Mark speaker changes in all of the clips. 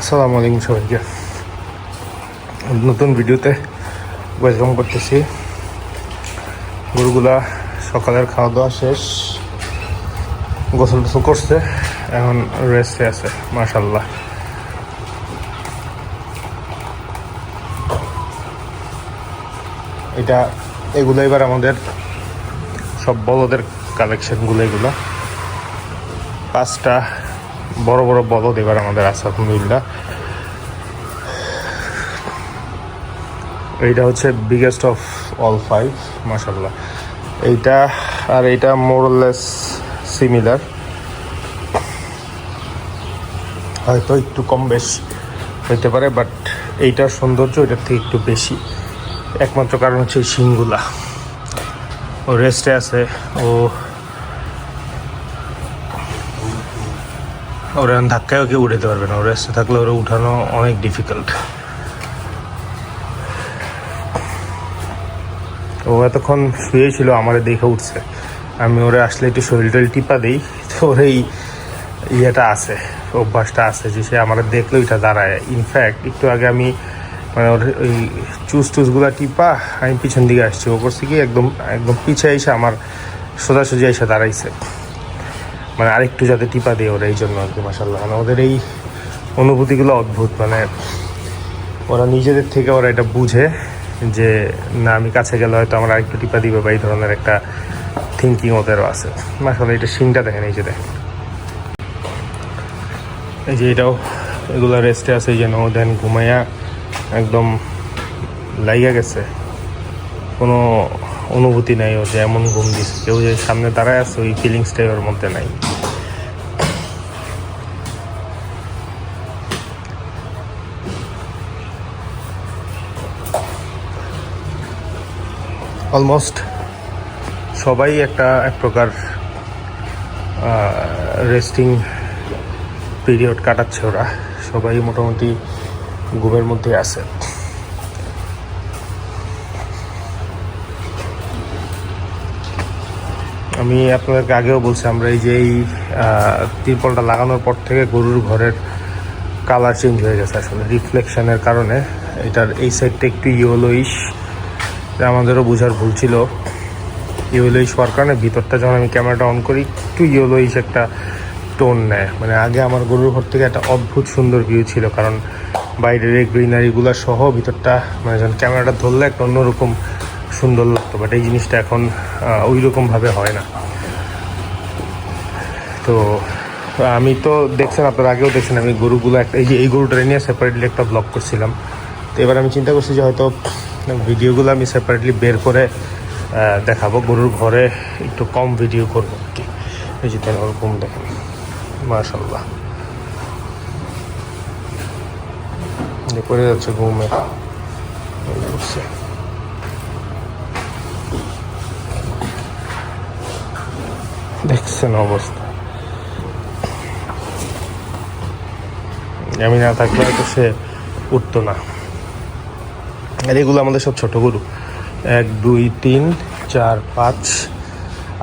Speaker 1: আসসালামু আলাইকুম সবাইকে। নতুন ভিডিওতে ওয়েলকাম করতেছি। গরুগুলা সকালের খাওয়া দাওয়া শেষ। গোসল টোসল করছে, এখন রেস্টে আছে মার্শাল্লাহ এটা, এগুলো এবার আমাদের সব বলদের কালেকশনগুলো এগুলো। পাঁচটা বড় বড় বলদ এবার আমাদের আছে আলহামদুলিল্লাহ এইটা হচ্ছে বিগেস্ট অফ অল ফাইভ মাসাল্লাহ এইটা, আর এইটা মোরলেস সিমিলার হয়তো একটু কম বেশ হইতে পারে বাট এইটার সৌন্দর্য এটার থেকে একটু বেশি। একমাত্র কারণ হচ্ছে এই শিংগুলা ও রেস্টে আছে, ও ওরা ধাক্কায় ওকে উঠাতে পারবে না। ওরা রেস্টে থাকলে ওরা উঠানো অনেক ডিফিকাল্ট ও এতক্ষণ শুয়ে ছিল আমার দেখে উঠছে। আমি ওরে আসলে একটু শরীর টরীর টিপা দিই, তো ওর এই ইয়েটা আছে, অভ্যাসটা আছে যে সে আমার দেখলে ওইটা দাঁড়ায়। ইনফ্যাক্ট একটু আগে আমি মানে ওর ওই চুজ টুসগুলা টিপা, আমি পিছন দিকে আসছি। ও করছি কি, একদম একদম পিছে এসে আমার সোজাসুজি এসে দাঁড়াইছে। মানে আরেকটু যাতে টিপা দিয়ে ওরা এই জন্য আর কি মাসাল্লাহ মানে ওদের এই অনুভূতিগুলো অদ্ভুত মানে ওরা নিজেদের থেকে ওরা এটা বুঝে যে, না, আমি কাছে গেলে হয়তো আমার আরেকটু টিপা দিবে বা এই ধরনের একটা থিঙ্কিং ওদেরও আছে। মাসাল্লাহ এটা সিনটা দেখেন, এই যে দেখেন। এই যে এটাও, এগুলো রেস্টে আছে, এই যে দেন ঘুমাইয়া একদম লাইগা গেছে। কোনো অনুভূতি নাই, ও যে এমন ঘুম দিচ্ছে কেউ যে সামনে দাঁড়ায় আছে, ওই ফিলিংসটাই ওর মধ্যে নাই। অলমোস্ট সবাই একটা এক প্রকার রেস্টিং পিরিয়ড কাটাচ্ছে ওরা। সবাই মোটামুটি ঘুমের মধ্যে আছে। আমি আপনাদেরকে আগেও বলছি, আমরা এই যে এই তিরপলটা লাগানোর পর থেকে গরুর ঘরের কালার চেঞ্জ হয়ে গেছে আসলে রিফ্লেকশনের কারণে। এটার এই সাইডটা একটু ইয়েলোইশ আমাদেরও বোঝার ভুল ছিল। ইয়েলোইশ হওয়ার কারণে ভিতরটা যখন আমি ক্যামেরাটা অন করি, একটু ইয়েলোইশ একটা টোন নেয়। মানে আগে আমার গরুর ঘর থেকে একটা অদ্ভুত সুন্দর ভিউ ছিল, কারণ বাইরের এই গ্রিনারিগুলো সহ ভিতরটা মানে যখন ক্যামেরাটা ধরলে একটা অন্যরকম সুন্দর লাগতো বাট এই জিনিসটা এখন ওই রকমভাবে হয় না। তো, আমি তো দেখছেন, আপনার আগেও দেখছেন, আমি গরুগুলো একটা, এই যে এই গরুটা নিয়ে সেপারেটলি একটা ব্লগ করছিলাম। তো এবার আমি চিন্তা করছি যে হয়তো ভিডিওগুলো আমি সেপারেটলি বের করে দেখাবো। গরুর ঘরে একটু কম ভিডিও করব আর কি। এই যে ওরকম দেখেন। পড়ে যাচ্ছে ঘুমে। দেখছেন অবস্থা। আমি না থাকলে সে উঠতো না। আর এগুলো আমাদের সব ছোট গরু। এক, দুই, তিন, চার, পাঁচ।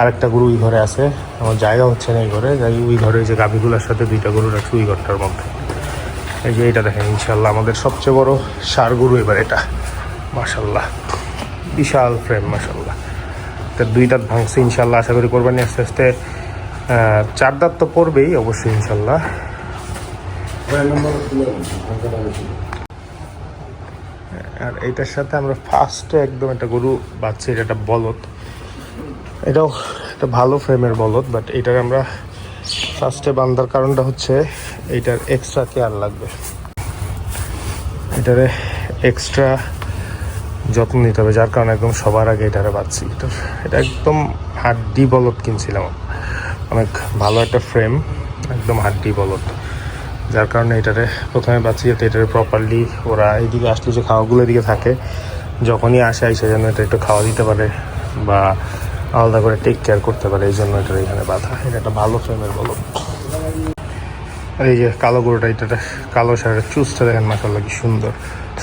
Speaker 1: আরেকটা গরু ওই ঘরে আছে। আমার জায়গা হচ্ছে না এই ঘরে। যাই ওই ঘরে যে গাভীগুলোর সাথে দুইটা গরু রাখছি, ওই ঘরটার মধ্যে। এই যে এটা দেখেন ইনশাল্লাহ আমাদের সবচেয়ে বড় সার গরু এবার এটা। মাশাল্লাহ বিশাল ফ্রেম মাশাল্লাহ তার দুই দাঁত ভাঙছে ইনশাল্লাহ আশা করি কোরবানি আস্তে আস্তে চার দাঁত তো পড়বেই অবশ্যই ইনশাল্লাহ আর এটার সাথে আমরা ফার্স্টে একদম একটা গরু বাচ্চা এটা একটা বলদ। এটাও একটা ভালো ফ্রেমের বলদ বাট এটার আমরা ফার্স্টে বান্ধার কারণটা হচ্ছে এটার এক্সট্রা কেয়ার লাগবে। এটারে এক্সট্রা যত্ন নিতে হবে, যার কারণে একদম সবার আগে এটারে বাঁচছি এটা এটা একদম হাড্ডি বলদ কিনছিলাম। অনেক ভালো একটা ফ্রেম একদম হাড্ডি বলদ। যার কারণে এটারে প্রথমে বাঁচি যাতে এটারে প্রপারলি ওরা এইদিকে আসলে যে খাওয়াগুলো এদিকে থাকে, যখনই আসে আইসে যেন এটা একটু খাওয়া দিতে পারে বা আলাদা করে টেক কেয়ার করতে পারে এই জন্য এটার এখানে বাঁধা। এটা একটা ভালো ফ্রেমের বলো। আর এই যে কালো গরুটা এটা কালো সারের চুজটা দেখেন মাসাল্লাহ কি সুন্দর।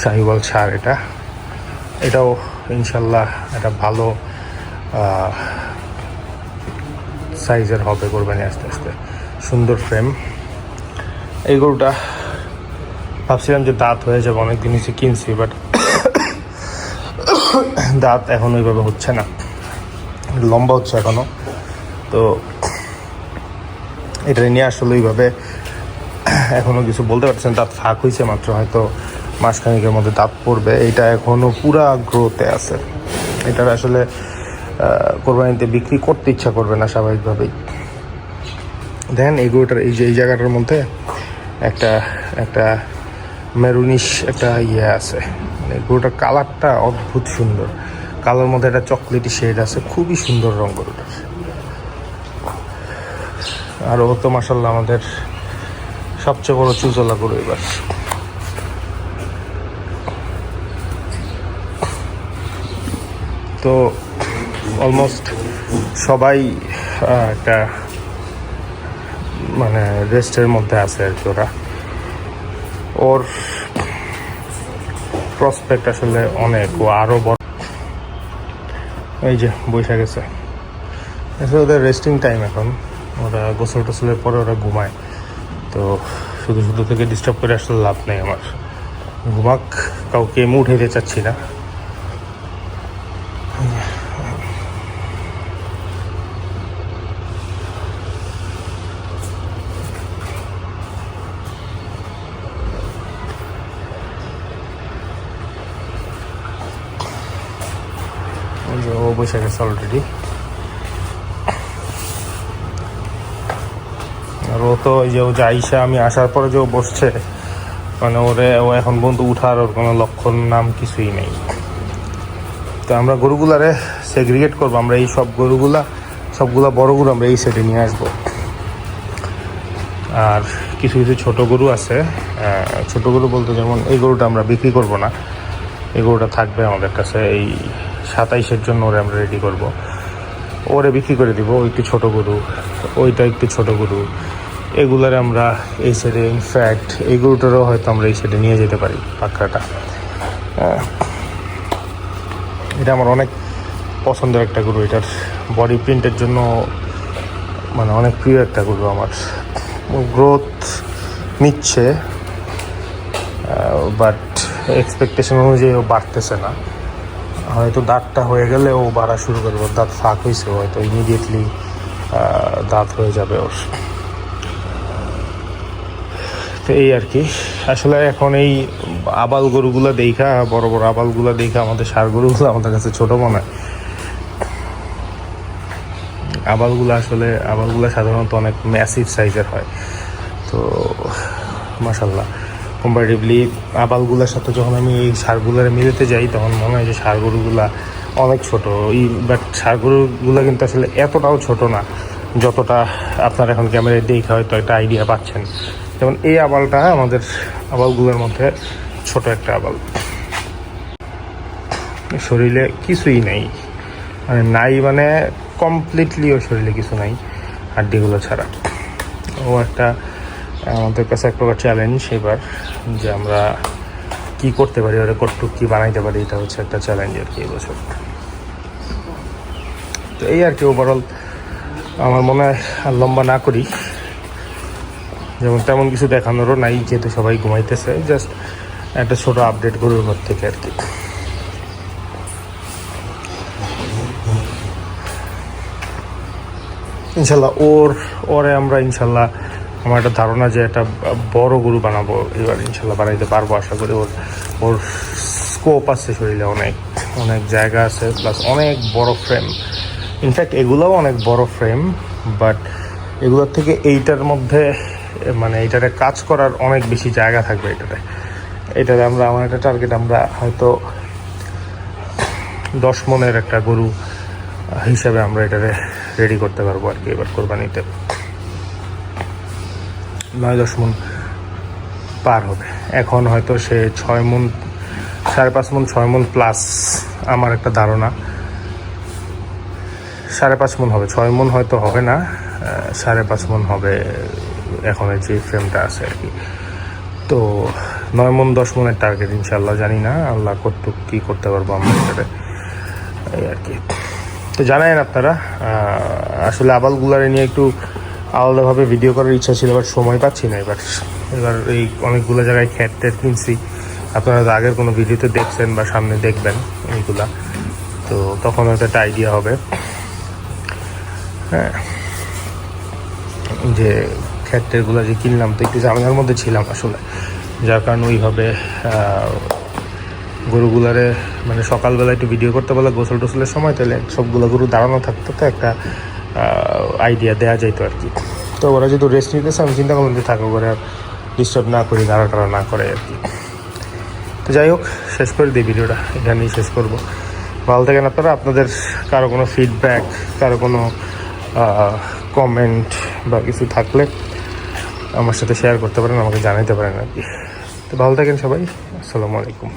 Speaker 1: সাহিওয়াল সার এটা। এটাও ইনশাল্লাহ একটা ভালো সাইজের হবে কোরবানি আস্তে আস্তে। সুন্দর ফ্রেম এই গরুটা। ভাবছিলাম যে দাঁত হয়ে যাবে, অনেকদিন হচ্ছে কিনছি বাট দাঁত এখন ওইভাবে হচ্ছে না। লম্বা হচ্ছে এখনও। তো এটা নিয়ে আসলে ওইভাবে এখনও কিছু বলতে পারছেন দাঁত ফাঁক হয়েছে মাত্র, হয়তো মাসখানিকের মধ্যে দাঁত পড়বে। এটা এখনও পুরা গ্রোতে আছে। এটার আসলে কোরবানিতে বিক্রি করতে ইচ্ছা করবে না, স্বাভাবিকভাবেই। দেখেন এই গরুটার, এই যে, এই জায়গাটার মধ্যে একটা একটা মেরুনিশ একটা ইয়ে আছে। মানে গরুটার কালারটা অদ্ভুত সুন্দর। কালার মধ্যে একটা চকলেটি শেড আছে, খুবই সুন্দর রং গরুটার। আর ও তো মাসাল্লাহ আমাদের সবচেয়ে বড় চুজলা গরু এবার। তো অলমোস্ট সবাই একটা মানে রেস্টের মধ্যে আছে আর কি ওরা। ওর প্রসপেক্ট আসলে অনেক, ও আরও বড়। এই যে, বৈশাখ গেছে। আসলে ওদের রেস্টিং টাইম এখন। ওরা গোসল টোসলের পরে ওরা ঘুমায়। তো শুধু শুধু থেকে ডিস্টার্ব করে আসলে লাভ নেই আমার। ঘুমাক, কাউকে এমনি উঠে দিতে চাচ্ছি না। বসে গেছে অলরেডি আর ও তো ওই যে ও যে আইসা, আমি আসার পরে যে ও বসছে মানে ওরে, ও এখন পর্যন্ত উঠার ওর কোনো লক্ষণ, নাম কিছুই নেই। তো আমরা গরুগুলারে সেগ্রিগেট করব, আমরা এই সব গরুগুলা, সবগুলা বড় গরু আমরা এই সাইডে নিয়ে আসব। আর কিছু কিছু ছোট গরু আছে ছোট গরু বলতে যেমন এই গরুটা আমরা বিক্রি করব না, এই গরুটা থাকবে আমাদের কাছে এই সাতাইশের জন্য ওরে আমরা রেডি করব। ওরে বিক্রি করে দিব ওই একটু ছোট গরু, ওইটা একটু ছোট গরু। এগুলার আমরা এই সাইডে ইনফ্যাক্ট এই গরুটারও হয়তো আমরা এই সাইডে নিয়ে যেতে পারি পাখরাটা হ্যাঁ। এটা আমার অনেক পছন্দের একটা গরু, এটার বডি প্রিন্টের জন্য মানে অনেক প্রিয় একটা গরু আমার। গ্রোথ নিচ্ছে বাট এক্সপেকটেশন অনুযায়ী বাড়তেছে না। হয়তো দাঁতটা হয়ে গেলে ও বাড়া শুরু করবে দাঁত ফাঁক হয়েছে হয়তো ইমিডিয়েটলি দাঁত হয়ে যাবে ওর। তো এই আর কি। আসলে এখন এই আবাল গরুগুলো দেখা, বড় বড় আবালগুলো দেখা আমাদের সার গরুগুলো আমাদের কাছে ছোট মনে হয়। আবালগুলো আসলে, আবালগুলো সাধারণত অনেক ম্যাসিভ সাইজের হয়। তো মাসাল্লাহ কম্পারেটিভলি আবালগুলোর সাথে যখন আমি এই সারগুলোর মিলেতে যাই, তখন মনে হয় যে সার গরুগুলা অনেক ছোট। এই বাট সার গরুগুলো কিন্তু আসলে এতটাও ছোট না, যতটা আপনার এখন ক্যামেরায় দেখে হয়তো একটা আইডিয়া পাচ্ছেন। যেমন এই আবালটা আমাদের আবালগুলোর মধ্যে ছোট একটা আবাল। শরীরে কিছুই নাই। মানে নাই মানে কমপ্লিটলি শরীরে কিছু নাই, হাড্ডিগুলো ছাড়া। ও একটা আমাদের কাছে এক প্রকার চ্যালেঞ্জ এবার, যে আমরা কি করতে পারি, ওরা কটটুক কি বানাইতে পারি, এটা হচ্ছে একটা চ্যালেঞ্জ আর কি এবছর। তো এই আর কি ওভারঅল আমার মনে হয় লম্বা না করি। যেমন তেমন কিছু দেখানোরও নাই, যেহেতু সবাই ঘুমাইতেছে জাস্ট একটা ছোট আপডেট গরুর ঘর থেকে আর কি। ইনশাল্লাহ ওর, ওরে আমরা ইনশাল্লাহ আমার একটা ধারণা যে একটা বড় গরু বানাবো এবার ইনশাল্লাহ বানাইতে পারব, আশা করি ওর ওর স্কোপ আছে শরীরে অনেক অনেক জায়গা আছে প্লাস অনেক বড় ফ্রেম ইনফ্যাক্ট এগুলোও অনেক বড় ফ্রেম বাট এগুলোর থেকে এইটার মধ্যে মানে এইটাতে কাজ করার অনেক বেশি জায়গা থাকবে এটাতে। এটাতে আমরা আমার একটা টার্গেট আমরা হয়তো দশ মনের একটা গরু হিসাবে আমরা এটাকে রেডি করতে পারব আর কি, এবার কোরবানিতে। নয় দশ মন পার হবে। এখন হয়তো সে ছয় মন, সাড়ে পাঁচ মন, ছয় মন প্লাস আমার একটা ধারণা। সাড়ে পাঁচ মন হবে, ছয় মন হয়তো হবে না সাড়ে পাঁচ মন হবে এখন যে ফ্রেমটা আছে আর কি। তো নয় মন, দশ মনের টার্গেট ইনশাল্লাহ জানি না আল্লাহ কর্তুক, কী করতে পারব আমরা এটাতে। এই আর কি। তো জানেন আপনারা আসলে আবালগুলারে নিয়ে একটু আলাদাভাবে ভিডিও করার ইচ্ছা ছিল বাট সময় পাচ্ছি না এবার। এবার এই অনেকগুলো জায়গায় খ্যাট ট্যাট কিনছি। আপনারা আগের কোনো ভিডিওতে দেখছেন বা সামনে দেখবেন এইগুলা। তো তখন হয়তো একটা আইডিয়া হবে। হ্যাঁ। যে খ্যাটেরগুলো যে কিনলাম, তো একটু ঝামেলার মধ্যে ছিলাম আসলে। যার কারণে ওইভাবে গরুগুলারে মানে সকালবেলা একটু ভিডিও করতে বলে গোসল টোসলের সময়, তাহলে সবগুলো গরু দাঁড়ানো থাকতো, তো একটা আইডিয়া দেওয়া যাইতো আর কি তো ওরা যেহেতু রেস্ট নিতেছে আমি চিন্তা করলাম যে থাকো করে আর ডিস্টার্ব না করি দাঁড়া টাড়া না করে আর কি তো যাই হোক, শেষ করে দিই ভিডিওটা। এখানেই শেষ করব। ভালো থাকেন আপনারা। আপনাদের কারও কোনো ফিডব্যাক কারও কোনো কমেন্ট বা কিছু থাকলে আমার সাথে শেয়ার করতে পারেন, আমাকে জানাতে পারেন আর কি তো ভালো থাকেন সবাই। আসসালামু আলাইকুম।